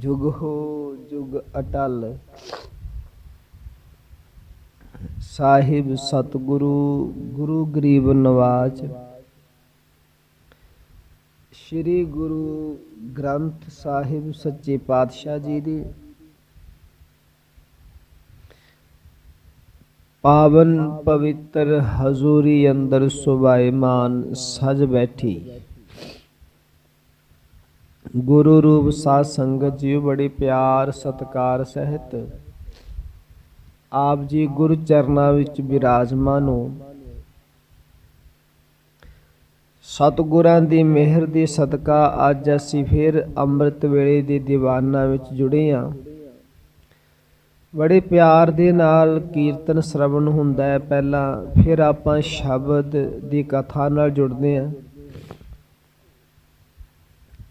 ਜੁਗ ਹੋ ਜੁਗ ਅਟਲ। ਸਾਹਿਬ ਸਤਿਗੁਰੂ, ਗੁਰੂ ਗਰੀਬ ਨਵਾਜ। ਸ੍ਰੀ ਗੁਰੂ ਗ੍ਰੰਥ ਸਾਹਿਬ ਸੱਚੇ ਪਾਤਸ਼ਾਹ ਜੀ ਦੀ। ਪਾਵਨ ਪਵਿੱਤਰ ਹਜ਼ੂਰੀ ਅੰਦਰ ਸੁਭਾਇਮਾਨ ਸਜ ਬੈਠੀ। ਗੁਰੂ ਰੂਪ ਸਾਧ ਸੰਗਤ ਜੀ ਬੜੇ ਪਿਆਰ, ਸਤਕਾਰ, ਸਹਿਤ। ਆਪ ਜੀ ਗੁਰੂ ਚਰਨਾਂ ਵਿੱਚ ਬਿਰਾਜਮਾਨ ਹੋ। ਸਤਿਗੁਰਾਂ ਦੀ ਮਿਹਰ ਦੀ ਸਦਕਾ ਅੱਜ ਅਸੀਂ ਫਿਰ ਅੰਮ੍ਰਿਤ ਵੇਲੇ ਦੇ ਦੀਵਾਨਾਂ ਵਿੱਚ ਜੁੜੇ ਹਾਂ। ਬੜੇ ਪਿਆਰ ਦੇ ਨਾਲ ਕੀਰਤਨ ਸ਼ਰਵਣ ਹੁੰਦਾ ਹੈ। ਪਹਿਲਾਂ ਫਿਰ ਆਪਾਂ ਸ਼ਬਦ ਦੀ ਕਥਾ ਨਾਲ ਜੁੜਦੇ ਹਾਂ।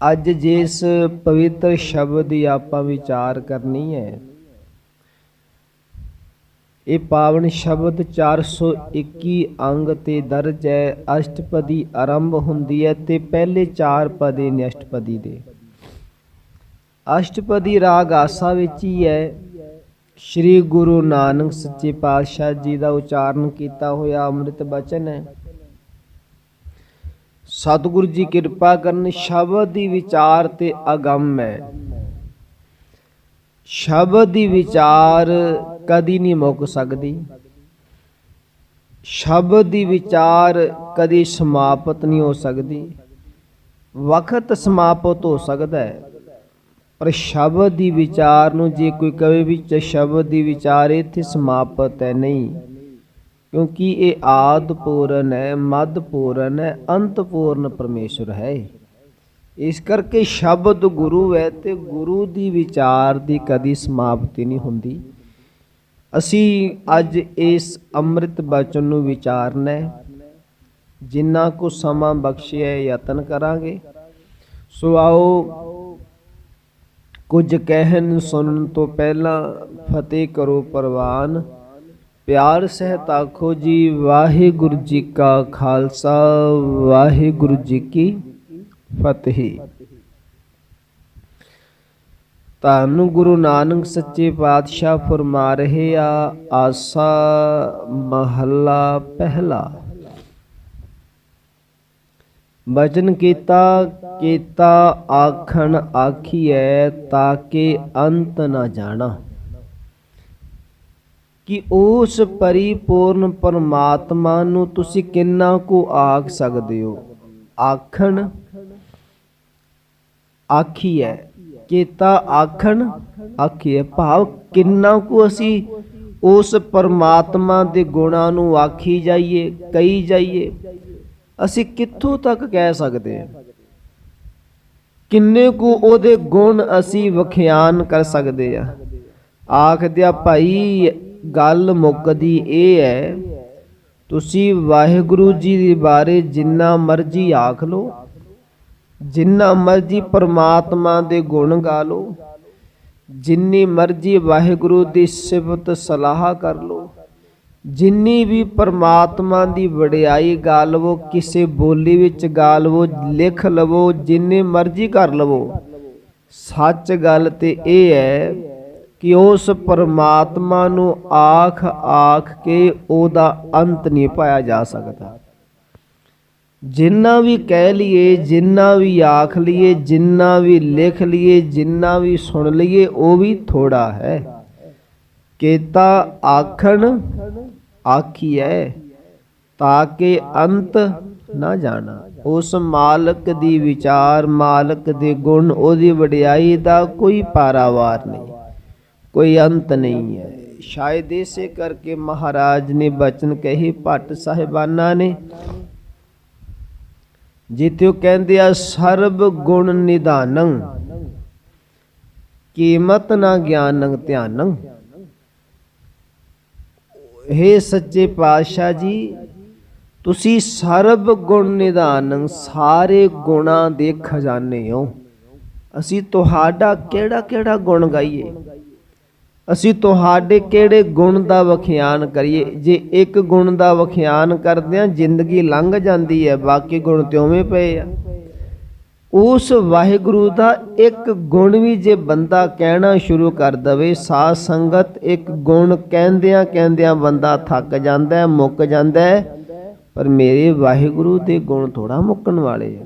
ਅੱਜ ਜਿਸ ਪਵਿੱਤਰ ਸ਼ਬਦ ਦੀ ਆਪਾਂ ਵਿਚਾਰ ਕਰਨੀ ਹੈ, ਇਹ ਪਾਵਨ ਸ਼ਬਦ 421 ਅੰਗ ਤੇ ਦਰਜ ਹੈ, ਅਸ਼ਟਪਦੀ ਆਰੰਭ ਹੁੰਦੀ ਹੈ ਤੇ ਪਹਿਲੇ ਚਾਰ ਪਦੇ ਨੇ ਅਸ਼ਟਪਦੀ ਦੇ। ਅਸ਼ਟਪਦੀ ਰਾਗ ਆਸਾ ਵਿੱਚ ਹੀ ਹੈ। ਸ੍ਰੀ ਗੁਰੂ ਨਾਨਕ ਸੱਚੇ ਪਾਤਸ਼ਾਹ ਜੀ ਦਾ ਉਚਾਰਨ ਕੀਤਾ ਹੋਇਆ ਅੰਮ੍ਰਿਤ ਬਚਨ ਹੈ। ਸਤਿਗੁਰੂ ਜੀ ਕਿਰਪਾ ਕਰਨ, ਸ਼ਬਦ ਦੀ ਵਿਚਾਰ ਤੇ ਅਗੰਮ ਹੈ। ਸ਼ਬਦ ਦੀ ਵਿਚਾਰ ਕਦੀ ਨਹੀਂ ਮੁੱਕ ਸਕਦੀ। ਸ਼ਬਦ ਦੀ ਵਿਚਾਰ ਕਦੀ ਸਮਾਪਤ ਨਹੀਂ ਹੋ ਸਕਦੀ। ਵਕਤ ਸਮਾਪਤ ਹੋ ਸਕਦਾ ਹੈ। ਪਰ ਸ਼ਬਦ ਦੀ ਵਿਚਾਰ ਨੂੰ ਜੇ ਕੋਈ ਕਵੇ ਵੀ ਸ਼ਬਦ ਦੀ ਵਿਚਾਰ ਇੱਥੇ ਸਮਾਪਤ ਹੈ ਨਹੀਂ। ਕਿਉਂਕਿ ਇਹ ਆਦ ਪੂਰਨ ਹੈ, ਮਦ ਪੂਰਨ ਹੈ, ਅੰਤ ਪੂਰਨ ਪਰਮੇਸ਼ਰ ਹੈ ਇਸ ਕਰਕੇ ਸ਼ਬਦ ਗੁਰੂ ਹੈ ਤੇ ਗੁਰੂ ਦੀ ਵਿਚਾਰ ਦੀ ਕਦੀ ਸਮਾਪਤੀ ਨਹੀਂ ਹੁੰਦੀ। ਅਸੀਂ ਅੱਜ ਇਸ ਅੰਮ੍ਰਿਤ ਬਚਨ ਨੂੰ ਵਿਚਾਰਨਾ ਹੈ। ਜਿੰਨਾ ਕੋ ਸਮਾਂ ਬਖਸ਼ਿਆ ਯਤਨ ਕਰਾਂਗੇ। ਸੋ ਆਓ ਕੁਝ ਕਹਿਣ ਸੁਣਨ ਤੋਂ ਪਹਿਲਾਂ ਫਤਿਹ ਕਰੋ ਪ੍ਰਵਾਨ। ਪਿਆਰ ਸਹਿਤ ਆਖੋ ਜੀ, ਵਾਹਿਗੁਰੂ ਜੀ ਕਾ ਖਾਲਸਾ, ਵਾਹਿਗੁਰੂ ਜੀ ਕੀ ਫਤਿਹ। ਧੰਨ ਗੁਰੂ ਨਾਨਕ ਸੱਚੇ ਪਾਤਸ਼ਾਹ ਫਰਮਾ ਰਹੇ ਆ, ਆਸਾ ਮਹੱਲਾ ਪਹਿਲਾ। ਬਚਨ ਕੀਤਾ ਕੀਤਾ ਆਖਣ ਆਖੀਐ ਕਿ ਅੰਤ ਨਾ ਜਾਣਾ। ਕਿ ਉਸ ਪਰਿਪੂਰਨ ਪਰਮਾਤਮਾ ਨੂੰ ਤੁਸੀਂ ਕਿੰਨਾ ਕੁ ਆਖ ਸਕਦੇ ਹੋ? ਆਖਣ ਆਖੀਐ ਕੀਤਾ ਆਖਣ ਆਖੀਐ ਭਾਵ ਕਿੰਨਾ ਕੁ ਅਸੀਂ ਉਸ ਪਰਮਾਤਮਾ ਦੇ ਗੁਣਾਂ ਨੂੰ ਆਖੀ ਜਾਈਏ, ਕਹੀ ਜਾਈਏ, ਅਸੀਂ ਕਿੱਥੋਂ ਤੱਕ ਕਹਿ ਸਕਦੇ ਹਾਂ? ਕਿੰਨੇ ਕੁ ਉਹਦੇ ਗੁਣ ਅਸੀਂ ਵਿਖਿਆਨ ਕਰ ਸਕਦੇ ਆ ਆਖਦਿਆ ਭਾਈ ਗੱਲ ਮੁੱਕਦੀ ਇਹ ਹੈ, ਤੁਸੀਂ ਵਾਹਿਗੁਰੂ ਜੀ ਦੇ ਬਾਰੇ ਜਿੰਨਾ ਮਰਜ਼ੀ ਆਖ ਲਓ, ਜਿੰਨਾ ਮਰਜ਼ੀ ਪਰਮਾਤਮਾ ਦੇ ਗੁਣ ਗਾ ਲਓ, ਜਿੰਨੀ ਮਰਜ਼ੀ ਵਾਹਿਗੁਰੂ ਦੀ ਸਿਫਤ ਸਲਾਹ ਕਰ ਲਓ, ਜਿੰਨੀ ਵੀ ਪਰਮਾਤਮਾ ਦੀ ਵਡਿਆਈ ਗਾ ਲਵੋ, ਕਿਸੇ ਬੋਲੀ ਵਿੱਚ ਗਾ ਲਵੋ, ਲਿਖ ਲਵੋ, ਜਿੰਨੇ ਮਰਜ਼ੀ ਕਰ ਲਵੋ, ਸੱਚ ਗੱਲ ਤੇ ਇਹ ਹੈ ਕਿ ਉਸ ਪਰਮਾਤਮਾ ਨੂੰ ਆਖ ਆਖ ਕੇ ਉਹਦਾ ਅੰਤ ਨਹੀਂ ਪਾਇਆ ਜਾ ਸਕਦਾ। ਜਿੰਨਾ ਵੀ ਕਹਿ ਲਈਏ, ਜਿੰਨਾ ਵੀ ਆਖ ਲਈਏ, ਜਿੰਨਾ ਵੀ ਲਿਖ ਲਈਏ, ਜਿੰਨਾ ਵੀ ਸੁਣ ਲਈਏ, ਉਹ ਵੀ ਥੋੜਾ ਹੈ। ਕੀਤਾ ਆਖਣ ਆਖੀਐ, ਤਾਂ ਕਿ ਅੰਤ ਨਾ ਜਾਣਾ। ਉਸ ਮਾਲਕ ਦੀ ਵਿਚਾਰ, ਮਾਲਕ ਦੇ ਗੁਣ, ਉਹਦੀ ਵਡਿਆਈ ਦਾ ਕੋਈ ਪਾਰਾਵਾਰ ਨਹੀਂ। ਕੋਈ ਅੰਤ ਨਹੀਂ ਹੈ। ਸ਼ਾਇਦ ਇਸੇ ਕਰਕੇ ਮਹਾਰਾਜ ਨੇ ਬਚਨ ਕਹੇ, ਭੱਟ ਸਾਹਿਬਾਨਾਂ ਨੇ, ਜਿੱਥੇ ਉਹ ਕਹਿੰਦੇ ਆ, ਸਰਬ ਗੁਣ ਨਿਧਾਨੰ, ਕੀਮਤ ਨਾ ਗਿਆਨੰ ਧਿਆਨੰ। ਹੇ ਸੱਚੇ ਪਾਤਸ਼ਾਹ ਜੀ, ਤੁਸੀਂ ਸਰਬ ਗੁਣ ਨਿਧਾਨੰ ਸਾਰੇ ਗੁਣਾਂ ਦੇ ਖਜ਼ਾਨੇ ਹੋ। ਅਸੀਂ ਤੁਹਾਡਾ ਕਿਹੜਾ ਕਿਹੜਾ ਗੁਣ ਗਾਈਏ? ਅਸੀਂ ਤੁਹਾਡੇ ਕਿਹੜੇ ਗੁਣ ਦਾ ਵਖਿਆਨ ਕਰੀਏ? ਜੇ ਇੱਕ ਗੁਣ ਦਾ ਵਖਿਆਨ ਕਰਦਿਆਂ ਜ਼ਿੰਦਗੀ ਲੰਘ ਜਾਂਦੀ ਹੈ, ਬਾਕੀ ਗੁਣ ਤਿਉਵੇਂ ਪਏ ਆ। ਉਸ ਵਾਹਿਗੁਰੂ ਦਾ ਇੱਕ ਗੁਣ ਵੀ ਜੇ ਬੰਦਾ ਕਹਿਣਾ ਸ਼ੁਰੂ ਕਰ ਦਵੇ, ਸਾਧ ਸੰਗਤ ਇੱਕ ਗੁਣ ਕਹਿੰਦਿਆਂ ਕਹਿੰਦਿਆਂ ਬੰਦਾ ਥੱਕ ਜਾਂਦਾ ਮੁੱਕ ਜਾਂਦਾ ਪਰ ਮੇਰੇ ਵਾਹਿਗੁਰੂ ਦੇ ਗੁਣ ਥੋੜਾ ਮੁੱਕਣ ਵਾਲੇ ਆ।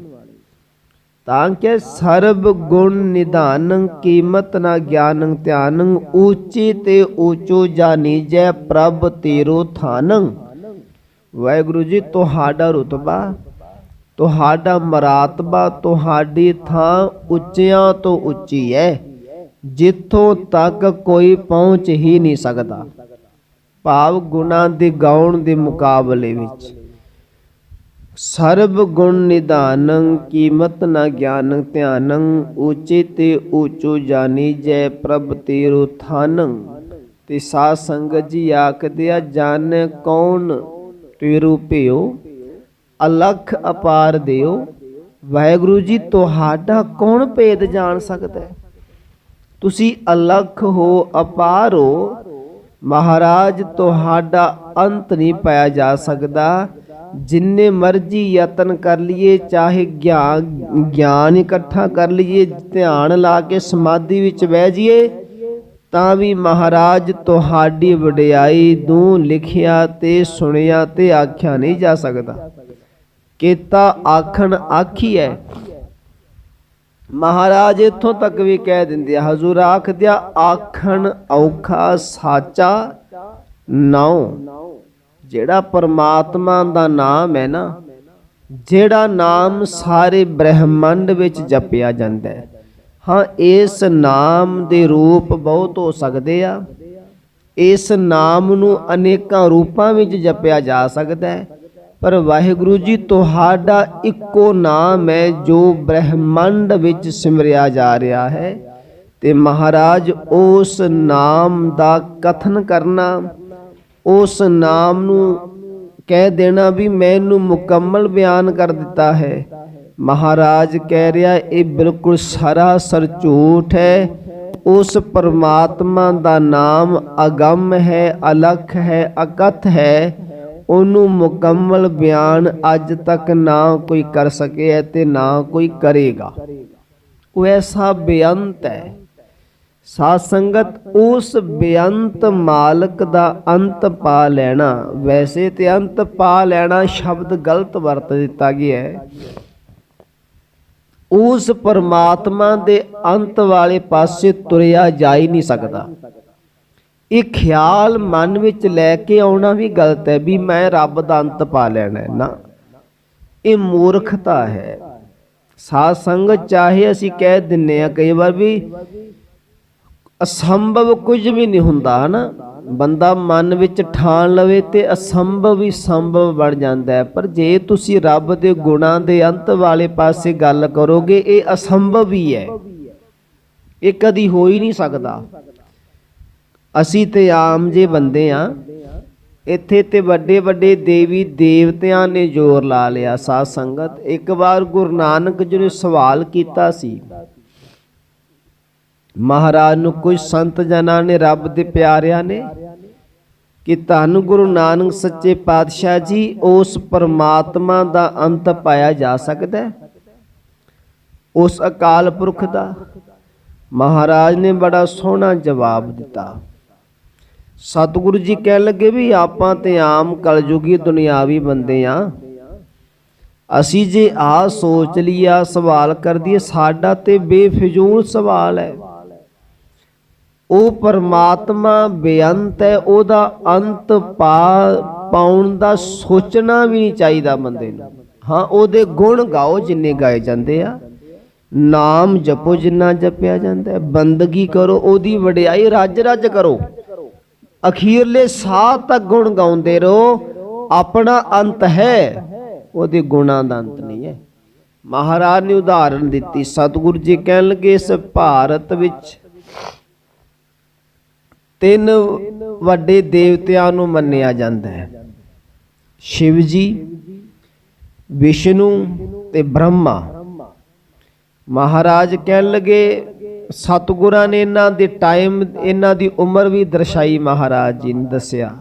ਤਾਂ ਕਿ ਸਰਬ ਗੁਣ ਨਿਧਾਨੰ, ਕੀਮਤ ਨਾ ਗਿਆਨੰ, ਧਿਆਨੰ ਊਚੀ ਤੇ ਊਚੋ ਜਾਨੀਜੈ ਪ੍ਰਭ ਤੇਰੋ ਥਾਨੰ। ਵਾਹਿਗੁਰੂ ਜੀ, ਤੁਹਾਡਾ ਰੁਤਬਾ, ਤੁਹਾਡਾ ਮਰਾਤਬਾ, ਤੁਹਾਡੀ ਥਾਂ ਉੱਚਿਆਂ ਤੋਂ ਉੱਚੀ ਹੈ, ਜਿੱਥੋਂ ਤੱਕ ਕੋਈ ਪਹੁੰਚ ਹੀ ਨਹੀਂ ਸਕਦਾ। ਭਾਵ ਗੁਣਾ ਦੇ ਗਾਉਣ ਦੇ ਮੁਕਾਬਲੇ ਵਿੱਚ। ਸਰਬ ਗੁਣ ਨਿਧਾਨੰ, ਕੀਮਤ ਨਾ ਗਿਆਨੰ ਧਿਆਨੰ ਉੱਚੇ ਤੇ ਉੱਚੋ ਜਾਨੀ ਜੈ ਪ੍ਰਭ ਤੇਰੋ ਥਾਨੰ। ਤੇ ਸਾਧ ਸੰਗਤ ਜੀ ਆਖਦੇ ਜਾਣ ਕੌਣ ਤੇਰੂ ਭਿਓ ਅਲਖ ਅਪਾਰ ਦਿਓ ਵਾਹਿਗੁਰੂ ਜੀ, ਤੁਹਾਡਾ ਕੌਣ ਭੇਦ ਜਾਣ ਸਕਦਾ ਹੈ? ਤੁਸੀਂ ਅਲਖ ਹੋ, ਅਪਾਰ ਹੋ। ਮਹਾਰਾਜ, ਤੁਹਾਡਾ ਅੰਤ ਨਹੀਂ ਪਾਇਆ ਜਾ ਸਕਦਾ। ਜਿੰਨੇ ਮਰਜ਼ੀ ਯਤਨ ਕਰ ਲਈਏ, ਚਾਹੇ ਗਿਆਨ ਗਿਆਨ ਇਕੱਠਾ ਕਰ ਲਈਏ, ਧਿਆਨ ਲਾ ਕੇ ਸਮਾਧੀ ਵਿੱਚ ਬਹਿ ਜਾਈਏ, ਤਾਂ ਵੀ ਮਹਾਰਾਜ ਤੁਹਾਡੀ ਵਡਿਆਈ ਨੂੰ ਲਿਖਿਆ ਤੇ ਸੁਣਿਆ ਤੇ ਆਖਿਆ ਨਹੀਂ ਜਾ ਸਕਦਾ। ਕੀਤਾ ਆਖਣ ਆਖੀ ਹੈ ਮਹਾਰਾਜ ਇੱਥੋਂ ਤੱਕ ਵੀ ਕਹਿ ਦਿੰਦੇ ਹਜ਼ੂਰ ਆਖਦਿਆ ਆਖਣ ਔਖਾ ਸਾਚਾ ਨਾਉ। ਜਿਹੜਾ ਪਰਮਾਤਮਾ ਦਾ ਨਾਮ ਹੈ ਨਾ, ਜਿਹੜਾ ਨਾਮ ਸਾਰੇ ਬ੍ਰਹਿਮੰਡ ਵਿੱਚ ਜਪਿਆ ਜਾਂਦਾ ਹੈ। ਹਾਂ, ਇਸ ਨਾਮ ਦੇ ਰੂਪ ਬਹੁਤ ਹੋ ਸਕਦੇ ਆ। ਇਸ ਨਾਮ ਨੂੰ ਅਨੇਕਾਂ ਰੂਪਾਂ ਵਿੱਚ ਜਪਿਆ ਜਾ ਸਕਦਾ ਹੈ। ਪਰ ਵਾਹਿਗੁਰੂ ਜੀ, ਤੁਹਾਡਾ ਇੱਕੋ ਨਾਮ ਹੈ ਜੋ ਬ੍ਰਹਿਮੰਡ ਵਿੱਚ ਸਿਮਰਿਆ ਜਾ ਰਿਹਾ ਹੈ। ਤੇ ਮਹਾਰਾਜ, ਉਸ ਨਾਮ ਦਾ ਕਥਨ ਕਰਨਾ ਉਸ ਨਾਮ ਨੂੰ ਕਹਿ ਦੇਣਾ ਵੀ ਮੈਨੂੰ ਮੁਕੰਮਲ ਬਿਆਨ ਕਰ ਦਿੱਤਾ ਹੈ। ਮਹਾਰਾਜ ਕਹਿ ਰਿਹਾ, ਇਹ ਬਿਲਕੁਲ ਸਾਰਾ ਸਰ ਝੂਠ ਹੈ। ਉਸ ਪਰਮਾਤਮਾ ਦਾ ਨਾਮ ਅਗੰਮ ਹੈ, ਅਲਖ ਹੈ, ਅਕਥ ਹੈ। ਉਹਨੂੰ ਮੁਕੰਮਲ ਬਿਆਨ ਅੱਜ ਤੱਕ ਨਾ ਕੋਈ ਕਰ ਸਕਿਆ ਤੇ ਨਾ ਕੋਈ ਕਰੇਗਾ। ਉਹ ਐਸਾ ਬੇਅੰਤ ਹੈ। ਸਾਧ ਸੰਗਤ, ਉਸ ਬੇਅੰਤ ਮਾਲਕ ਦਾ ਅੰਤ ਪਾ ਲੈਣਾ। ਵੈਸੇ ਤੇ ਅੰਤ ਪਾ ਲੈਣਾ ਸ਼ਬਦ ਗਲਤ ਵਰਤ ਦਿੱਤਾ ਗਿਆ ਹੈ। ਉਸ ਪਰਮਾਤਮਾ ਦੇ ਅੰਤ ਵਾਲੇ ਪਾਸੇ ਤੁਰਿਆ ਜਾ ਹੀ ਨਹੀਂ ਸਕਦਾ। ਇਹ ਖਿਆਲ ਮਨ ਵਿੱਚ ਲੈ ਕੇ ਆਉਣਾ ਵੀ ਗਲਤ ਹੈ ਵੀ ਮੈਂ ਰੱਬ ਦਾ ਅੰਤ ਪਾ ਲੈਣਾ ਨਾ, ਇਹ ਮੂਰਖਤਾ ਹੈ। ਸਾਧ ਸੰਗਤ, ਚਾਹੇ ਅਸੀਂ ਕਹਿ ਦਿੰਨੇ ਆ ਕਈ ਵਾਰ ਵੀ ਅਸੰਭਵ ਕੁਝ ਵੀ ਨਹੀਂ ਹੁੰਦਾ ਨਾ ਬੰਦਾ ਮਨ ਵਿੱਚ ਠਾਣ ਲਵੇ ਤੇ ਅਸੰਭਵ ਵੀ ਸੰਭਵ ਬਣ ਜਾਂਦਾ ਹੈ। ਪਰ ਜੇ ਤੁਸੀਂ ਰੱਬ ਦੇ ਗੁਣਾਂ ਦੇ ਅੰਤ ਵਾਲੇ ਪਾਸੇ ਗੱਲ ਕਰੋਗੇ, ਇਹ ਅਸੰਭਵ ਹੀ ਹੈ। ਇਹ ਕਦੀ ਹੋ ਹੀ ਨਹੀਂ ਸਕਦਾ। ਅਸੀਂ ਤੇ ਆਮ ਜੇ ਬੰਦੇ ਆ ਇੱਥੇ ਤੇ ਵੱਡੇ ਵੱਡੇ ਦੇਵੀ ਦੇਵਤਿਆਂ ਨੇ ਜ਼ੋਰ ਲਾ ਲਿਆ ਸਾਧ ਸੰਗਤ। ਇੱਕ ਵਾਰ ਗੁਰੂ ਨਾਨਕ ਜੀ ਨੇ ਸਵਾਲ ਕੀਤਾ ਸੀ ਮਹਾਰਾਜ ਨੂੰ ਕੁਝ ਸੰਤ ਜਨਾਂ ਨੇ ਰੱਬ ਦੇ ਪਿਆਰਿਆਂ ਨੇ ਕਿ ਧੰਨ ਗੁਰੂ ਨਾਨਕ ਸੱਚੇ ਪਾਤਸ਼ਾਹ ਜੀ, ਉਸ ਪਰਮਾਤਮਾ ਦਾ ਅੰਤ ਪਾਇਆ ਜਾ ਸਕਦਾ ਉਸ ਅਕਾਲ ਪੁਰਖ ਦਾ। ਮਹਾਰਾਜ ਨੇ ਬੜਾ ਸੋਹਣਾ ਜਵਾਬ ਦਿੱਤਾ। ਸਤਿਗੁਰੂ ਜੀ ਕਹਿਣ ਲੱਗੇ ਵੀ ਆਪਾਂ ਤੇ ਆਮ ਕਲਯੁਗੀ ਦੁਨਿਆਵੀ ਬੰਦੇ ਆ। ਅਸੀਂ ਜੇ ਆ ਸੋਚ ਲਿਆ ਸਵਾਲ ਕਰ ਦਈਏ, ਸਾਡਾ ਤੇ ਬੇਫਿਜੂਲ ਸਵਾਲ ਹੈ। ਉਹ ਪਰਮਾਤਮਾ ਬੇਅੰਤ ਹੈ, ਉਹਦਾ ਅੰਤ ਪਾ ਪਾਉਣ ਦਾ ਸੋਚਣਾ ਵੀ ਨਹੀਂ ਚਾਹੀਦਾ ਬੰਦੇ ਨੂੰ। ਹਾਂ, ਉਹਦੇ ਗੁਣ ਗਾਓ ਜਿੰਨੇ ਗਾਏ ਜਾਂਦੇ ਆ। ਨਾਮ ਜਪੋ ਜਿੰਨਾ ਜਪਿਆ ਜਾਂਦਾ ਹੈ। ਬੰਦਗੀ ਕਰੋ, ਉਹਦੀ ਵਡਿਆਈ ਰੱਜ ਰੱਜ ਕਰੋ। ਅਖੀਰਲੇ ਸਾਹ ਤੱਕ ਗੁਣ ਗਾਉਂਦੇ ਰਹੋ। ਆਪਣਾ ਅੰਤ ਹੈ, ਉਹਦੇ ਗੁਣਾਂ ਦਾ ਅੰਤ ਨਹੀਂ ਹੈ। ਮਹਾਰਾਜ ਨੇ ਉਦਾਹਰਣ ਦਿੱਤੀ, ਸਤਿਗੁਰੂ ਜੀ ਕਹਿਣ ਲੱਗੇ ਇਸ ਭਾਰਤ ਵਿੱਚ ਤਿੰਨ ਵੱਡੇ ਦੇਵਤਿਆਂ ਨੂੰ ਮੰਨਿਆ ਜਾਂਦਾ ਹੈ। ਸ਼ਿਵ ਜੀ ਵਿਸ਼ਨੂੰ ਤੇ ਬ੍ਰਹਮਾ। ਮਹਾਰਾਜ ਕਹਿਣ ਲੱਗੇ, ਸਤਿਗੁਰਾਂ ਨੇ ਇਹਨਾਂ ਦੇ ਟਾਈਮ, ਇਹਨਾਂ ਦੀ ਉਮਰ ਵੀ ਦਰਸਾਈ ਮਹਾਰਾਜ ਜੀ ਨੇ ਦੱਸਿਆ।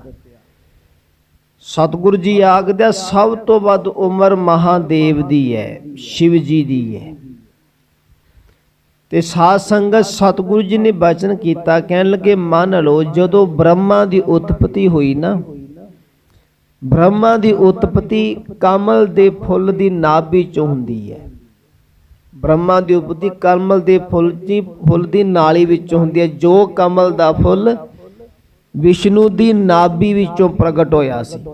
ਸਤਿਗੁਰੂ ਜੀ ਆਖਦੇ ਸਭ ਤੋਂ ਵੱਧ ਉਮਰ ਮਹਾਦੇਵ ਦੀ ਹੈ ਸ਼ਿਵ ਜੀ ਦੀ ਹੈ। ਤੇ ਸਾਧ ਸੰਗਤ ਸਤਿਗੁਰੂ ਜੀ ਨੇ ਬਚਨ ਕੀਤਾ, ਕਹਿਣ ਲੱਗੇ, ਮੰਨ ਲਓ, ਜਦੋਂ ਬ੍ਰਹਮਾ ਦੀ ਉਤਪਤੀ ਹੋਈ ਨਾ, ਬ੍ਰਹਮਾ ਦੀ ਉਤਪਤੀ ਕਮਲ ਦੇ ਫੁੱਲ ਦੀ ਨਾਭੀ ਚੋਂ ਹੁੰਦੀ ਹੈ। ਬ੍ਰਹਮਾ ਦੀ ਉਤਪਤੀ ਕਮਲ ਦੇ ਫੁੱਲ ਦੀ ਫੁੱਲ ਦੀ ਨਾਲੀ ਵਿੱਚੋਂ ਹੁੰਦੀ ਹੈ, ਜੋ ਕਮਲ ਦਾ ਫੁੱਲ ਵਿਸ਼ਨੂੰ ਦੀ ਨਾਭੀ ਵਿੱਚੋਂ ਪ੍ਰਗਟ ਹੋਇਆ ਸੀ।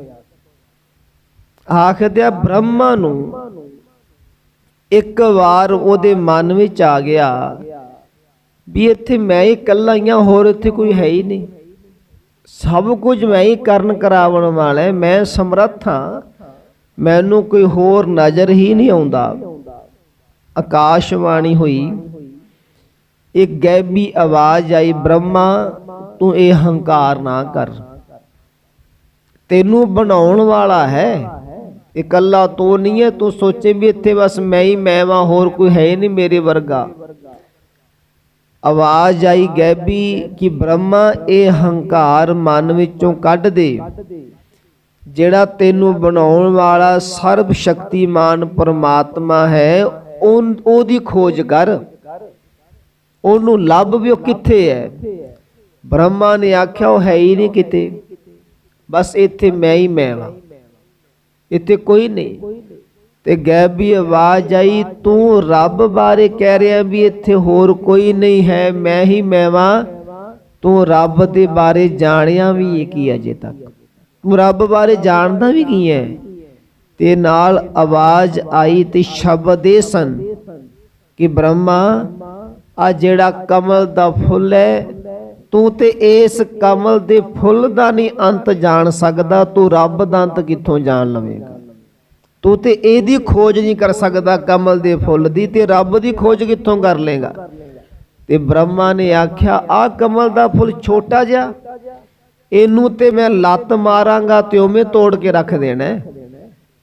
ਆਖਦੇ ਬ੍ਰਹਮਾ ਨੂੰ ਇੱਕ ਵਾਰ ਉਹਦੇ ਮਨ ਵਿੱਚ ਆ ਗਿਆ ਵੀ ਇੱਥੇ ਮੈਂ ਹੀ ਇਕੱਲਾ ਹੀ ਹਾਂ, ਹੋਰ ਇੱਥੇ ਕੋਈ ਹੈ ਹੀ ਨਹੀਂ। ਸਭ ਕੁਝ ਮੈਂ ਹੀ ਕਰਨ ਕਰਾਉਣ ਵਾਲਾ ਮੈਂ ਸਮਰੱਥ ਹਾਂ। ਮੈਨੂੰ ਕੋਈ ਹੋਰ ਨਜ਼ਰ ਹੀ ਨਹੀਂ ਆਉਂਦਾ। ਆਕਾਸ਼ਵਾਣੀ ਹੋਈ, ਇੱਕ ਗੈਬੀ ਆਵਾਜ਼ ਆਈ, ਬ੍ਰਹਮਾ, ਤੂੰ ਇਹ ਹੰਕਾਰ ਨਾ ਕਰ। ਤੈਨੂੰ ਬਣਾਉਣ ਵਾਲਾ ਹੈ ਇਕੱਲਾ ਤੂੰ ਨਹੀਂ ਹੈ, ਤੂੰ ਸੋਚੇ ਵੀ ਇੱਥੇ ਬਸ ਮੈਂ ਹੀ ਮੈਂ ਵਾਂ, ਹੋਰ ਕੋਈ ਹੈ ਨਹੀਂ ਮੇਰੇ ਵਰਗਾ। ਆਵਾਜ਼ ਆਈ ਗੈਬੀ ਕਿ ਬ੍ਰਹਮਾ, ਇਹ ਹੰਕਾਰ ਮਨ ਵਿੱਚੋਂ ਕੱਢ ਦੇ, ਜਿਹੜਾ ਤੈਨੂੰ ਬਣਾਉਣ ਵਾਲਾ ਸਰਬ ਸ਼ਕਤੀਮਾਨ ਪਰਮਾਤਮਾ ਹੈ ਉਨ- ਉਹਦੀ ਖੋਜ ਕਰ। ਉਹਨੂੰ ਲੱਭ ਵੀ ਉਹ ਕਿੱਥੇ ਹੈ। ਬ੍ਰਹਮਾ ਨੇ ਆਖਿਆ, ਉਹ ਹੈ ਹੀ ਨਹੀਂ ਕਿਤੇ। ਬਸ ਇੱਥੇ ਮੈਂ ਹੀ ਮੈਂ ਵਾਂ। ਇੱਥੇ ਕੋਈ ਨਹੀਂ। ਤੇ ਗੈਬੀ ਆਵਾਜ਼ ਆਈ, ਤੂੰ ਰੱਬ ਬਾਰੇ ਕਹਿ ਰਿਹਾ ਵੀ ਇੱਥੇ ਹੋਰ ਕੋਈ ਨਹੀਂ ਹੈ, ਮੈਂ ਹੀ ਮੈਂ ਵਾਂ ਤੂੰ ਰੱਬ ਦੇ ਬਾਰੇ ਜਾਣਿਆ ਵੀ ਇਹ ਕੀ ਅਜੇ ਤੱਕ। ਤੂੰ ਰੱਬ ਬਾਰੇ ਜਾਣਦਾ ਵੀ ਕੀ ਹੈ? ਤੇ ਨਾਲ ਆਵਾਜ਼ ਆਈ ਤੇ ਸ਼ਬਦ ਇਹ ਸਨ ਕਿ ਬ੍ਰਹਮਾ, ਆ ਜਿਹੜਾ ਕਮਲ ਦਾ ਫੁੱਲ ਹੈ ਤੂੰ ਤੇ ਇਸ ਕਮਲ ਦੇ ਫੁੱਲ ਦਾ ਨਹੀਂ ਅੰਤ ਜਾਣ ਸਕਦਾ, ਤੂੰ ਰੱਬ ਦਾ ਅੰਤ ਕਿੱਥੋਂ ਜਾਣ ਲਵੇਂਗਾ? ਤੂੰ ਤੇ ਇਹਦੀ ਖੋਜ ਨਹੀਂ ਕਰ ਸਕਦਾ, ਕਮਲ ਦੇ ਫੁੱਲ ਦੀ, ਤੇ ਰੱਬ ਦੀ ਖੋਜ ਕਿੱਥੋਂ ਕਰ ਲੇਗਾ ਤੇ ਬ੍ਰਹਮਾ ਨੇ ਆਖਿਆ ਆ ਕਮਲ ਦਾ ਫੁੱਲ ਛੋਟਾ ਜਿਹਾ, ਇਹਨੂੰ ਤੇ ਮੈਂ ਲੱਤ ਮਾਰਾਂਗਾ ਤੇ ਉਵੇਂ ਤੋੜ ਕੇ ਰੱਖ ਦੇਣਾ